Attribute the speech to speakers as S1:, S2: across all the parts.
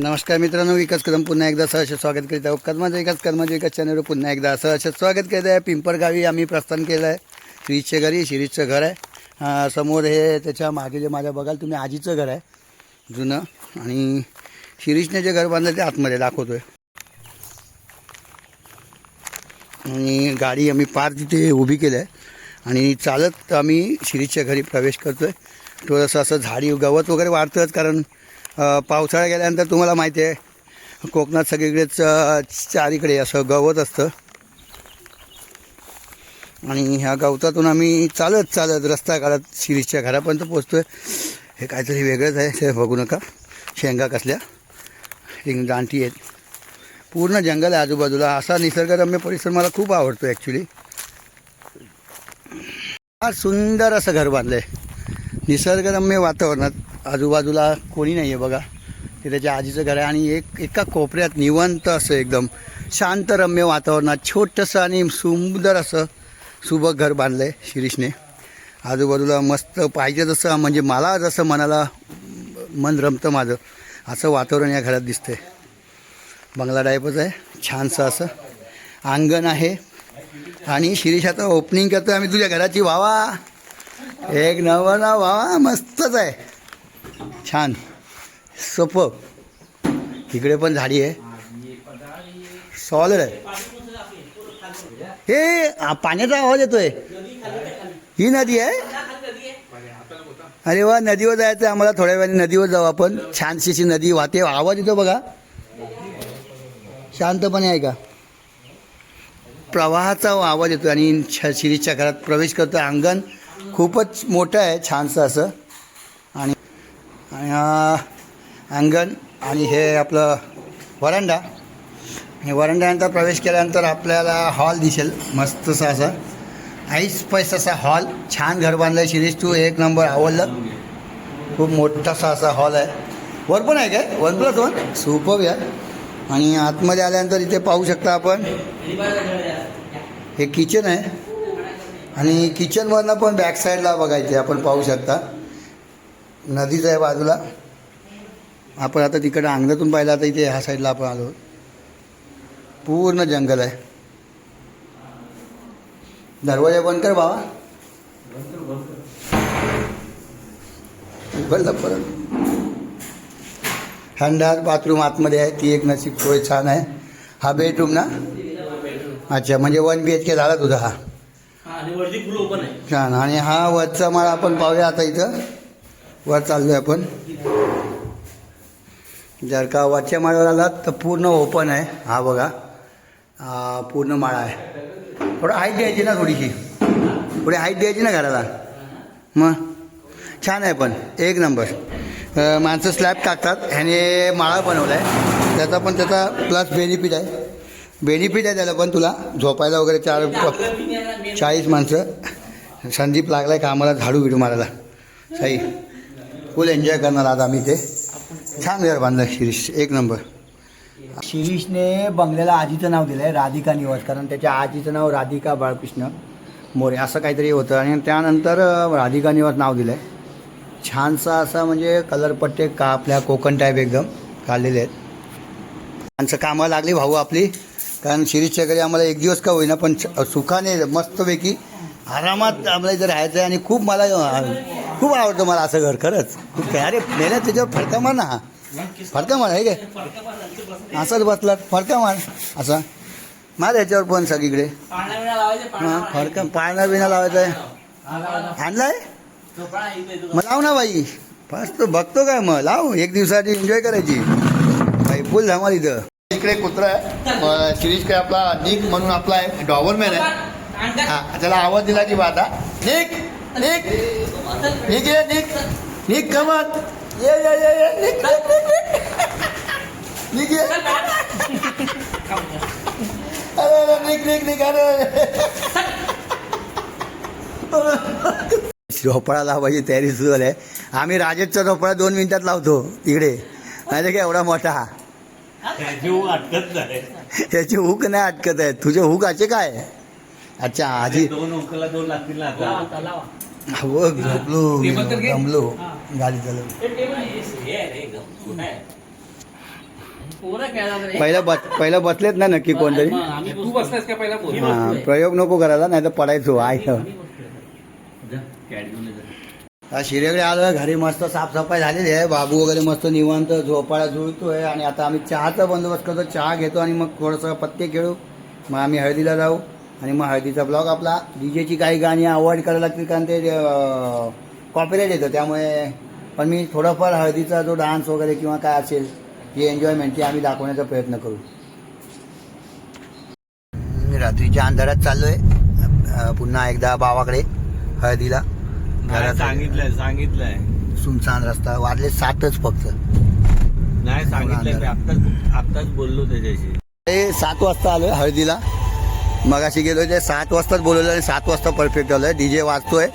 S1: नमस्कार मित्रांनो विकास कदम पुन्हा एकदा सहर्ष स्वागत करीत आहोत कदमाचं विकास कर्माचं विकास चॅनलवर पुन्हा एकदा सहर्ष स्वागत करीत आहे. पिंपळगावी आम्ही प्रस्थान केलं आहे. शिरीषचे घरी शिरीषचं घर आहे. समोर हे त्याच्यामागे जे माझ्या बघाल तुम्ही आजीचं घर आहे. जुनं. आणि शिरीषने जे घर बांधलं ते आतमध्ये दाखवतोय. आणि गाडी आम्ही पार तिथे उभी केली आहे आणि चालत आम्ही शिरीषच्या घरी प्रवेश करतो आहे थोडंसं असं झाडी गवत वगैरे वाढतंच कारण पावसाळा गेल्यानंतर तुम्हाला माहिती आहे कोकणात सगळीकडेच चारीकडे असं गवत असतं. आणि ह्या गवतातून आम्ही चालत चालत रस्ता काढत शिरीषच्या घरापर्यंत पोचतो आहे हे काहीतरी वेगळंच आहे ते बघू नका. शेंगा कसल्या? रिंग दांटी आहेत. पूर्ण जंगल आहे आजूबाजूला. असा निसर्गरम्य परिसर मला खूप आवडतो ॲक्च्युली फार सुंदर असं घर बांधलं आहे निसर्गरम्य वातावरणात आजूबाजूला कोणी नाही आहे बघा. ते त्याच्या आजीचं घर आहे आणि एक एका कोपऱ्यात निवंत असं एकदम शांतरम्य वातावरणात छोटंसं आणि सुंदर असं सुबक घर बांधलं आहे शिरीषने. आजूबाजूला मस्त पाहिजे तसं म्हणजे मला जसं मनाला मन रमतं माझं असं वातावरण या घरात दिसतंय. बंगला टाईपच आहे छानसं असं. अंगण आहे. आणि शिरीष आता ओपनिंग करतो आम्ही तुझ्या घराची वावा. एक नवं ना वावा मस्तच आहे. छान सोपं. इकडे पण झाडी आहे. सॉलिड आहे. हे पाण्याचा आवाज येतोय. ही नदी आहे? अरे वा नदीवर जायचं आम्हाला थोड्या वेळाने. नदीवर जाऊ आपण. छानशी अशी नदी वाहते. आवाज येतो बघा. शांतपणे आहे का प्रवाहाचा आवाज येतो आणि छ शिरीषच्या घरात प्रवेश करतो अंगण खूपच मोठं आहे छानसं असं. अंगण आणि हे आपलं वरांडा. आणि वरांड्यानंतर प्रवेश केल्यानंतर आपल्याला हॉल दिसेल. मस्तसा असा ऐस पैस असा हॉल. छान घर बांधलं आहे शिरीष तू. एक नंबर आवडलं. खूप मोठासा असा हॉल आहे. वर पण आहे काय? वन प्लस वन सुपर या आणि आतमध्ये आल्यानंतर इथे पाहू शकता आपण. हे किचन आहे. आणि किचनवरनं पण बॅक साईडला बघायचे. आपण पाहू शकता. नदीच आहे बाजूला. आपण आता तिकडे अंगणातून पाहिलं आता इथे ह्या साईडला आपण आलो. पूर्ण जंगल आहे. दरवाजा बंद कर बाबा. उघडलं परत संडास बाथरूम आतमध्ये आहे ती एक नसीब सोय छान आहे. हा बेडरूम ना? अच्छा म्हणजे वन बी एच के झाला तुझा हा.
S2: हा
S1: छान आणि हा वरचा माळ आपण पाहूया आता इथं. वर चाललोय आपण. जर का वरच्या माळावर आलात तर पूर्ण ओपन आहे. हा बघा. पूर्ण माळा आहे. थोडं हाईट द्यायची ना थोडीशी. थोडी हाईट द्यायची ना घराला. मग छान आहे पण. एक नंबर माणसं स्लॅब टाकतात. ह्याने माळा बनवला आहे त्याचा पण त्याचा प्लस बेनिफिट आहे. बेनिफिट आहे त्याला पण तुला. झोपायला वगैरे चार चाळीस माणसं. संदीप लागला का आम्हाला झाडू बिडू मारायला. सही फुल एन्जॉय करणार आज आम्ही ते छान घर बांधलं शिरीष. एक नंबर. शिरीषने बंगल्याला आजीचं नाव दिलं आहे राधिका निवास. कारण त्याच्या आजीचं नाव राधिका बाळकृष्ण मोरे असं काहीतरी होतं. आणि त्यानंतर राधिका निवास नाव दिलं आहे छानसा असा म्हणजे कलरपट्टे का आपल्या कोकण टाईप एकदम काढलेले आहेत. त्यांचं कामाला लागली भाऊ आपली. कारण शिरीषच्या घरी आम्हाला एक दिवस का होईना पण छ- सुखाने मस्तपैकी आरामात आम्हाला इथं राहायचं आहे आणि खूप मला खूप आवडतं मला असं घर खरंच. खूप काय अरे मेल्या त्याच्यावर फडका मार ना. हा फडका मार आहे काय? असंच बसला फडका मार. असा. मार याच्यावर पण सगळीकडे हां फडका पाळणा बिना लावायचा आहे. आणलाय? मग लाव ना बाई. फक्त बघतो काय मग. लाव एक दिवसाची एन्जॉय करायची. बाई फुल धमाल इथं. इकडे कुत्रा आहे. शिरीष काय आपला निक म्हणून आपला आहे डॉबरमॅन आहे. हा त्याला आवाज दिला की आता निक! निक निक ये निक निक कमत ये ये ये ये निक निक, निक, निक. निक ये. अरे अरे, निक निक निक अरे. झोपळा लावायची तयारी सुरू झाली आहे. आम्ही राजेशचा झोपळा दोन मिनिटात लावतो इकडे. नाही काय एवढा मोठा?
S2: जीव अटकत नाही.
S1: त्याची हुक नाही अटकत आहे. तुझे हुक असे काय? अच्छा आजी.
S2: दोन उकला दोन लागतील ना आता
S1: हो झोपलो. गाडी चालवली
S2: हे आहे, हे आहे? आहे.
S1: पहिलं बस पहिलं बसलेत ना नक्की कोणतरी?
S2: मग आम्ही
S3: तू बसलास का पहिला बोल
S1: हा प्रयोग नको करायला नाही तर पडायचो
S2: जा.
S1: शिरेकडे आलो घरी मस्त साफसफाई झालेली आहे. बाबू वगैरे मस्त निवांत झोपाळा जुळतोय आणि आता आम्ही चहाचा बंदोबस्त करतो. चहा घेतो आणि मग थोडंसं पत्ते खेळू. मग आम्ही हळदीला जाऊ. आणि मग हळदीचा ब्लॉग आपला डीजेची काही गाणी अवॉइड करायला लागतील कारण ते कॉपीराईट येतं. त्यामुळे पण मी थोडंफार हळदीचा जो डान्स वगैरे किंवा काय असेल जी एन्जॉयमेंट ती आम्ही दाखवण्याचा प्रयत्न करू. मी रात्रीच्या अंधारात चाललोय. अं, पुन्हा एकदा बावाकडे हळदीला.
S2: सांगितलंय सांगितलंय.
S1: सुनसान रस्ता वाजले सातच फक्त.
S2: नाही सांगितलंय मी आत्ताच आत्ताच बोललो त्याच्याशी.
S1: सात वाजता आलोय हळदीला. मगाशी गेलो ते सात वाजताच बोलवलं आणि सात वाजता परफेक्ट आलोय. डीजे वाजतोय.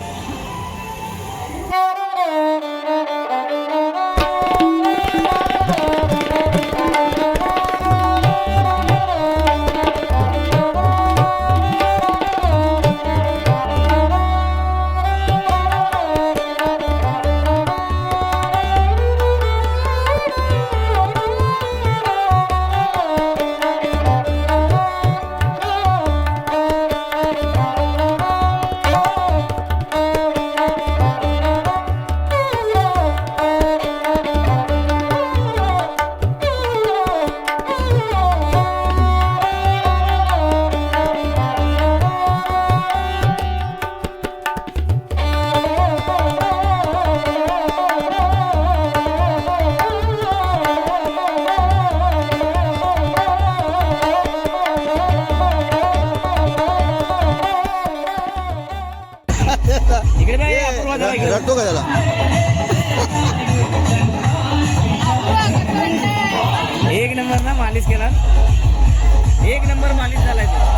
S2: मालिश केला एक नंबर मालिश झालाय तो.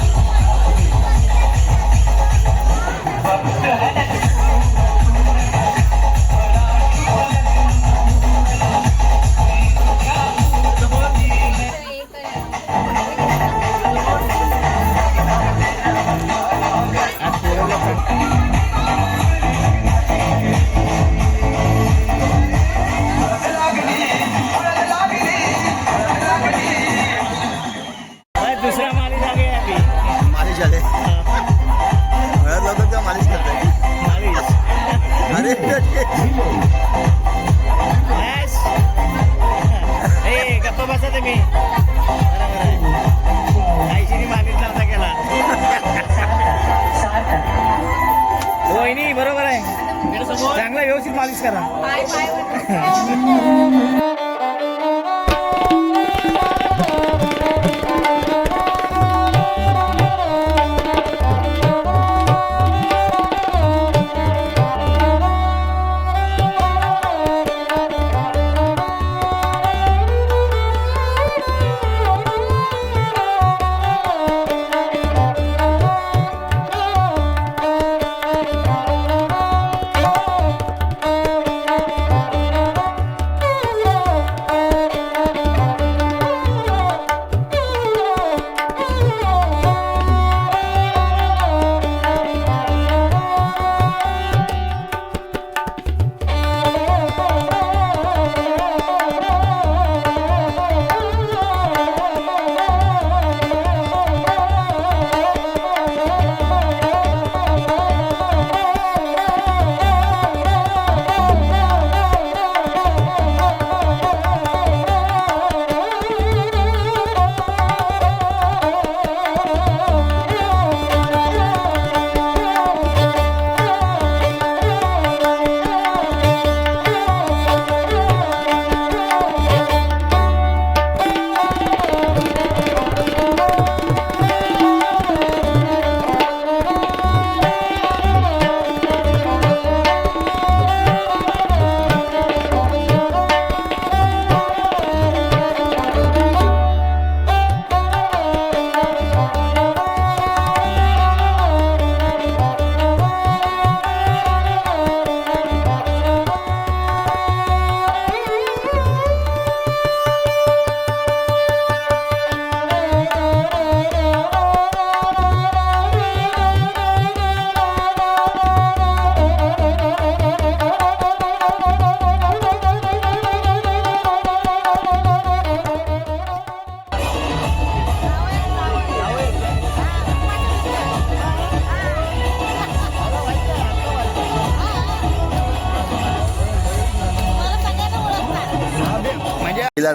S2: गप्पा बसा तुम्ही. बरोबर आहे आईशीने मालिश नव्हता केला. वहिनी बरोबर आहे. चांगला व्यवस्थित मालिश करा.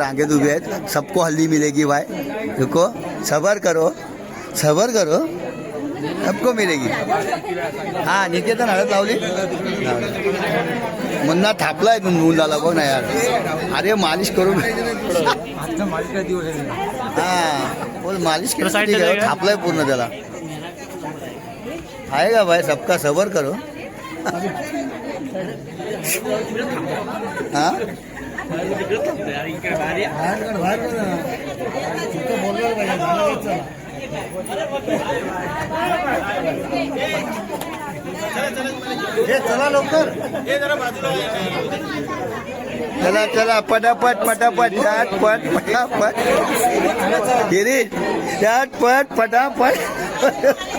S1: रांगेत उभे आहेत सबको हल्दी मिलेगी भाई। रुको सबर करो। सबर करो। सबको मिलेगी। हा निकेतन हळद लावली। मुन्ना थापलाय नून झाला बघ ना यार? अरे मालिश करून हा बोल मालिश केलं थापलाय पूर्ण त्याला। आहे का भाई सबका सबर करो। हा? चला लवकर चला चला पटापट पटापट चाट पट पटापट गिरीश चाट पट पटापट.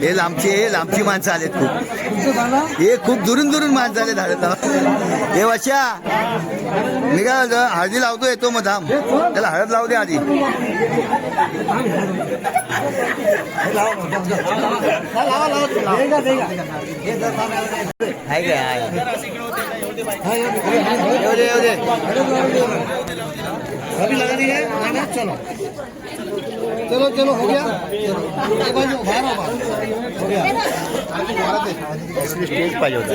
S1: हे लांबची हे लांबची माणसं आलेत खूप. हे खूप दुरून दुरून माणसं आले हळद हे वशा मी काय हळदी लावतो येतो मग थांब. त्याला हळद लावू दे आधी. आहे काय आहे येऊ दे येऊ दे
S3: चलो चलो हो गया। बाहर आओ बाहर। हो गया।
S1: स्टेज पाहिजे होता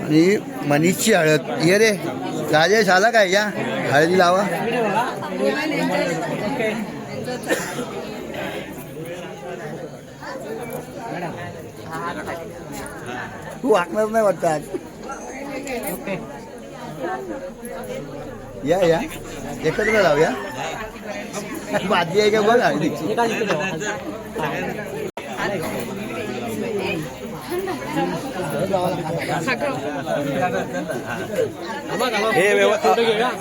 S1: आणि मनीषची हळद. ये रे. राजेश आला काय या? हळदी लावा. तू वाकणार नाही वाटत आज. या या. एकत्र लावूया. आजी आहे का? बघ हळदीची.
S4: हे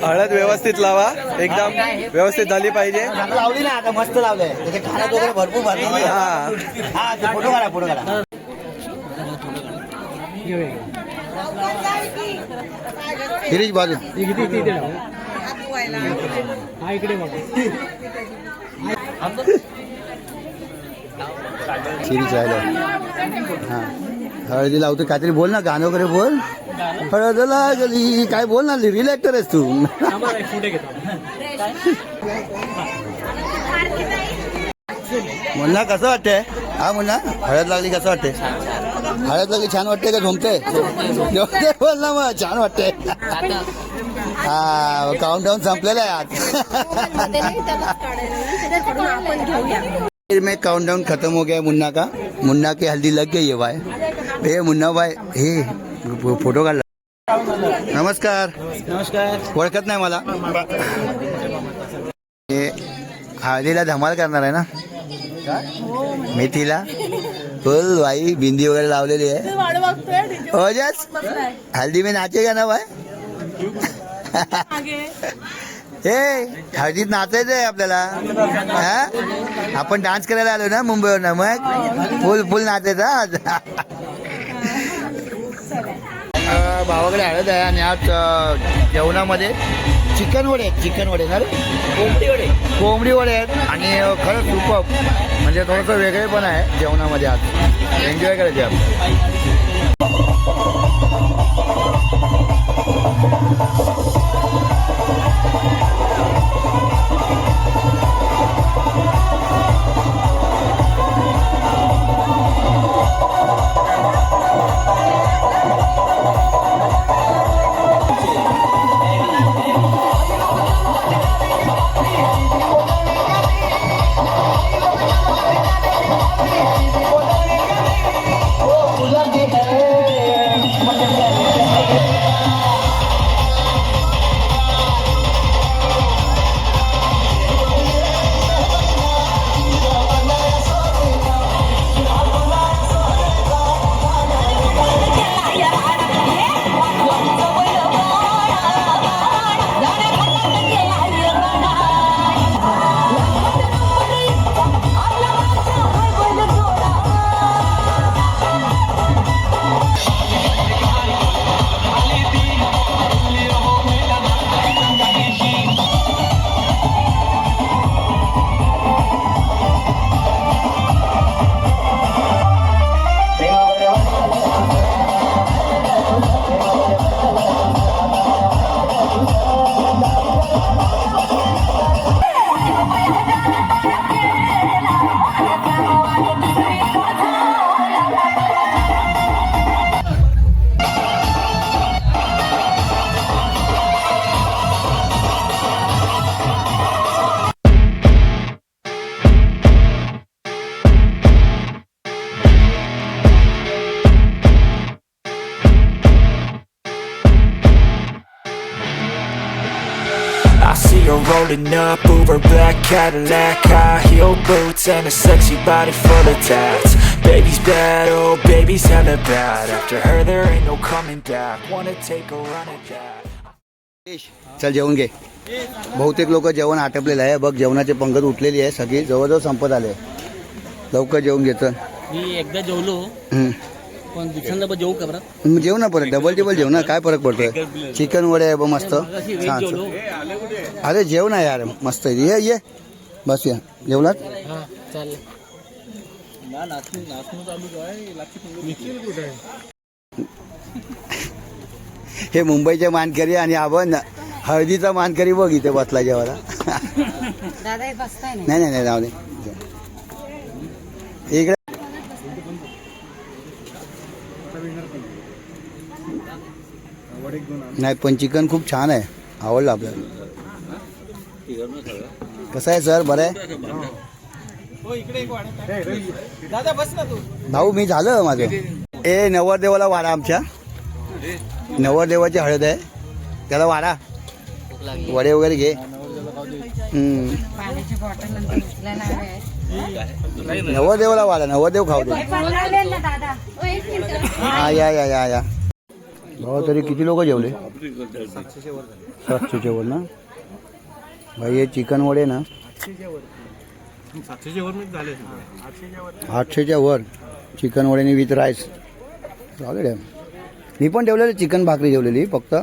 S4: हळद व्यवस्थित लावा. एकदम व्यवस्थित झाली पाहिजे.
S1: लावली ना आता मस्त लावलंय. त्याचे खाण्यात वगैरे भरपूर भरपूर
S4: हा.
S1: हा फोटो काढा फोटो काढा. बाजू.
S2: हा इकडे बघा.
S1: शिरीष राहिलं. हा. हळदी लावतो काहीतरी बोल ना गाणं वगैरे बोल. हळद लागली. काय बोल ना रिल ऍक्टर आहेस तू. मुन्ना कसं वाटतंय? हा मुन्ना हळद लागली कसं वाटतंय? हळद लागली छान वाटते का? झोमते झोमते बोल ना मग छान वाटतंय. हा काउंट डाऊन संपलेलं आहे आज. फिर में काउंट डाउन खत्म हो गया मुन्ना का? मुन्ना की हल्दी लग गई है भाई. हे मुन्ना भाई हे फोटो काढला. नमस्कार.
S2: नमस्कार.
S1: ओळखत नाही मला. हे हळदीला धमाल करणार आहे ना? मेथीला. फुल भाई बिंदी वगैरे लावलेली आहे. हो जस हल्दी में नाचेगा ना भाई हे हळदीत नाचायचं आहे आपल्याला. हा? आपण डान्स करायला आलो ना मुंबईवर ना मग? फुल फुल नाचायचं भावाकडे हळद आहे आणि आज जेवणामध्ये चिकन वडे आहेत चिकन वडे ना रे? कोंबडी वडे. कोंबडी वडे आहेत आणि खरंच सुपअप म्हणजे थोडंसं वेगळे पण आहे जेवणामध्ये आज. एन्जॉय करायचे आपण
S5: Cadillac High heel boots and a sexy body full of tats. Baby's bad, oh baby's hella bad. After her there ain't no coming back. Wanna take a run at that.
S1: चल जेवण घे. बहुतेक लोक जेवण आटपलेलं आहे. बघ जेवणाचे पंगत उठलेली आहे. सगळी जवळजवळ संपत आले लवकर जेवून घेतं
S2: मी एकदा जेवलो. पण दुसऱ्यांदा जेवू का बरं?
S1: मग जेव ना परत. डबल टेबल जेव ना. काय फरक पडतोय? चिकन वडे आहे बघ मस्त. अरे जेव ना यार. मस्त आहे. ये ये. बस या. जेवलात?
S2: हा चालेल
S1: हे मुंबईचे मानकरी आणि आपण हळदीचा मानकरी बघ इथे बसला जेवायला.
S6: हे नाही
S1: नाही नाही नाही राहू दे. इकडे. नाही पण चिकन खूप छान आहे. आवडलं आपल्याला. कसं आहे सर? बरं आहे? भाऊ मी झालं माझं. ए नवरदेवाला वाडा आमच्या. नवरदेवाची हळद आहे. त्याला वाडा. वडे वगैरे घे. नवरदेवाला वाडा नवरदेव खाऊ दे. हा या या या या. भाऊ तरी किती लोक जेवले? सातशेच्या वर ना? भाई हे चिकन वडे ना. आठशेच्या वर चिकन वडेने विथ राईस. चालेल मी पण ठेवलेलं चिकन भाकरी जेवलेली फक्त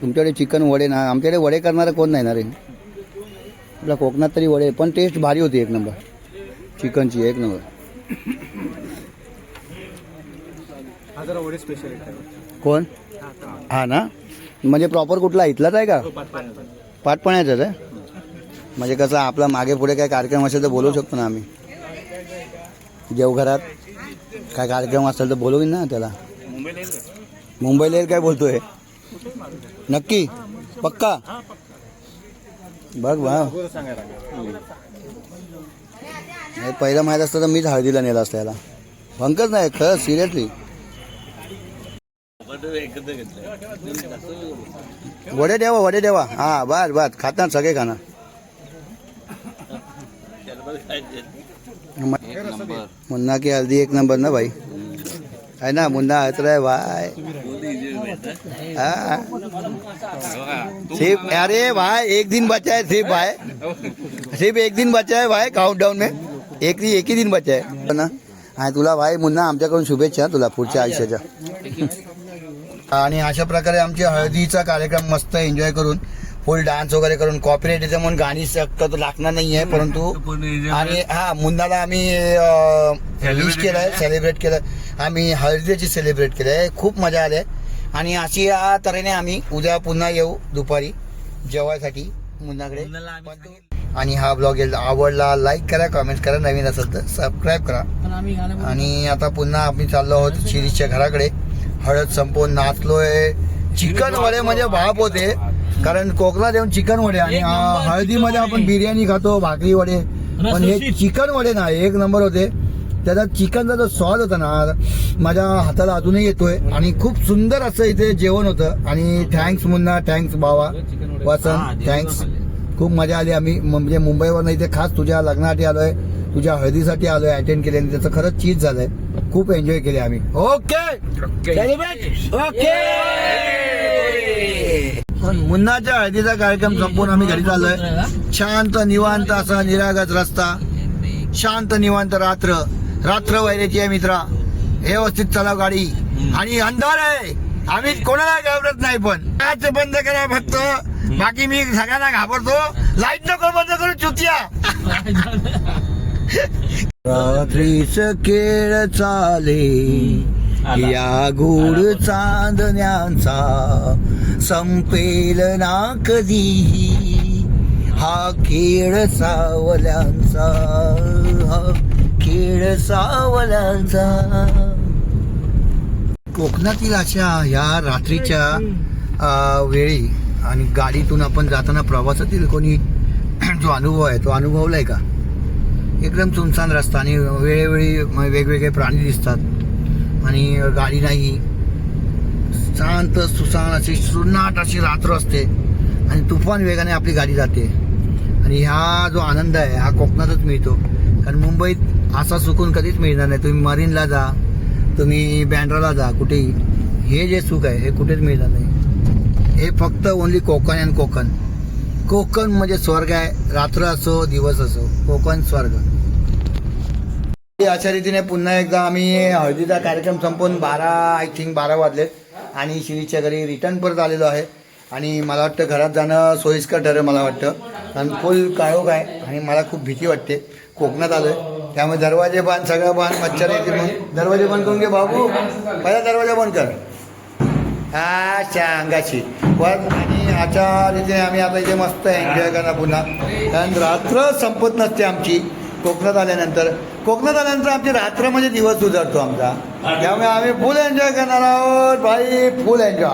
S1: तुमच्याकडे चिकन वडे ना आमच्याकडे वडे करणारं कोण नाही ना रे. आपल्या कोकणात तरी वडे पण टेस्ट भारी होती एक नंबर चिकनची एक नंबर कोण? हा ना? म्हणजे प्रॉपर कुठला? इथलाच आहे का? पाटपण्याचाच आहे? म्हणजे कसं आपला मागे पुढे काय कार्यक्रम असेल तर बोलू शकतो ना आम्ही. देवघरात काय कार्यक्रम असेल तर बोलवीन ना त्याला. मुंबईला येईल काय बोलतोय? नक्की? पक्का? बघ बा. नाही, पहिलं माहीत असतं तर मीच हळदीला नेला असतं याला. भंकच नाही खरं सिरियसली. वडे देवा वडे देवा. हा बस बस खातात सगळे खाणार. मुन्ना की हल्दी एक नंबर ना भाई। है ना मुन्ना हंस रहा है भाई। हाँ। सिर्फ अरे भाई एक दिन बचा है सिर्फ भाई। सिर्फ एक दिन बचा है भाई काउंटडाऊन में। एक एक ही दिन बचा है। ना। हा तुला भाई मुन्ना आमच्याकडून शुभेच्छा तुला पुढच्या आयुष्याच्या। आणि अशा प्रकारे आमच्या हळदीचा कार्यक्रम मस्त एन्जॉय करून फुल डान्स वगैरे करून कॉपीराईट म्हणून गाणी तर लागणार नाही आहे परंतु आणि हा मुन्नाला आम्ही विश केलंय सेलिब्रेट केलं आम्ही हळदीची सेलिब्रेट केलं आहे खूप मजा आली. आणि अशी या तऱ्हेने आम्ही उद्या पुन्हा येऊ दुपारी जेवायसाठी मुन्नाकडे. आणि हा ब्लॉग आवडला लाईक करा कमेंट करा. नवीन असेल तर सबस्क्राईब करा. आणि आता पुन्हा आम्ही चाललो आहोत शिरीषच्या घराकडे. हळद संपवून नाचलोय. चिकन वडे म्हणजे बाप होते. कारण कोकणात येऊन चिकन वडे आणि हळदीमध्ये आपण बिर्याणी खातो भाकरी वडे. पण हे चिकन वडे ना एक नंबर होते. त्याचा चिकनचा जो स्वाद होता ना माझ्या हाताला अजूनही येतोय. आणि खूप सुंदर असं इथे जेवण होतं. आणि थँक्स मुन्ना थँक्स बाबा वसंत थँक्स खूप मजा आली. आम्ही म्हणजे मुंबईवरनं इथे खास तुझ्या लग्नासाठी आलोय. तुझ्या हळदीसाठी आलोय अटेंड केले. आणि त्याचं खरंच चीज झालंय. खूप एन्जॉय केले आम्ही. ओके ओके मुन्नाच्या हळदीचा कार्यक्रम संपून आम्ही घरी चाललोय. शांत निवांत असा निरागस रस्ता. शांत निवांत रात्र. रात्र वैरेची आहे मित्रा व्यवस्थित चला गाडी. आणि अंधार आहे. आम्ही कोणाला घाबरत नाही पण. काच बंद करा फक्त. बाकी मी सगळ्यांना घाबरतो. लाइट नको बंद करू चुतिया. रात्रीच खेळ चाले. या गूढ चांदण्यांचा संपेल ना कधीही. हा खेळ सावल्यांचा हा खेळ सावल्यांचा. कोकणातील अशा ह्या रात्रीच्या वेळी आणि गाडीतून आपण जाताना प्रवासातील कोणी जो अनुभव आहे तो अनुभवलाय का? एकदम सुनसान रस्ता आणि वेळोवेळी म- वेगवेगळे प्राणी दिसतात. आणि गाडी नाही. शांत सुसान अशी सुनाट अशी रात्र असते. आणि तुफान वेगाने आपली गाडी जाते. आणि हा जो आनंद आहे हा कोकणातच मिळतो. कारण मुंबईत असा सुकून कधीच मिळणार नाही. तुम्ही मरीनला जा तुम्ही बँड्राला जा कुठेही. हे जे सुख आहे हे कुठेच मिळणार नाही. हे फक्त ओन्ली कोकण अँड कोकण. कोकण म्हणजे स्वर्ग आहे. रात्र असो दिवस असो. कोकण स्वर्ग. अशा रीतीने पुन्हा एकदा आम्ही हळदीचा कार्यक्रम संपवून बारा आय थिंक बारा वाजलेत. आणि शिरीच्या घरी रिटर्न परत आलेलो आहे. आणि मला वाटतं घरात जाणं सोयीस्कर ठरेल मला वाटतं. कारण फुल काळोख आहे आणि मला खूप भीती वाटते. कोकणात आलो आहे त्यामुळे दरवाजे बांध सगळं बांध मच्छर येते मग दरवाजे बंद करून घे बाबू. पहिला दरवाजा बंद कर. अच्छा अंगाशी पण आणि अशा रीतीने आम्ही आता इथे मस्त एन्जॉय करणार पुन्हा. कारण रात्र संपत नसते आमची. कोकणात आल्यानंतर कोकणात आल्यानंतर आमची रात्र म्हणजे दिवस उजाडतो आमचा. त्यामुळे आम्ही फुल एन्जॉय करणार आहोत. भाई फुल एन्जॉय